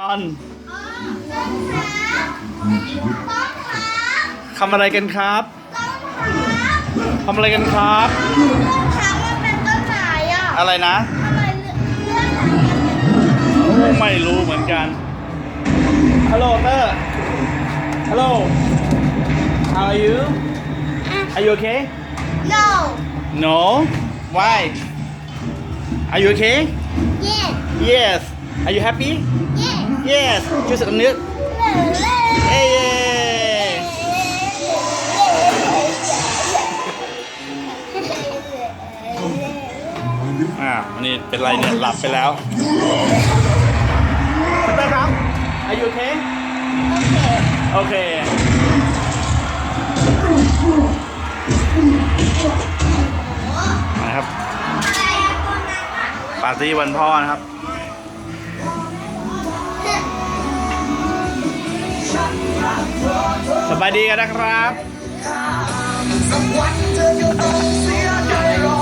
ตอนทำอะไรกันครับทำอะไรกันครับ อะไรนะไม่รู้เหมือนกัน ฮัลโหลเตอร์ ฮัลโหล how are you are you okay No. no why are you okay Yes. yes are you happy Yes. Yes ชื่อสักนึกเอ้ยอ่าวันนี้เป็นไรเนี่ย หลับไปแล้วคุณเตอร์ครับ are you okay Okay. โอเคนะครับปาร์ตี้วันพ่อนะครับ สบายดีกันนะครับ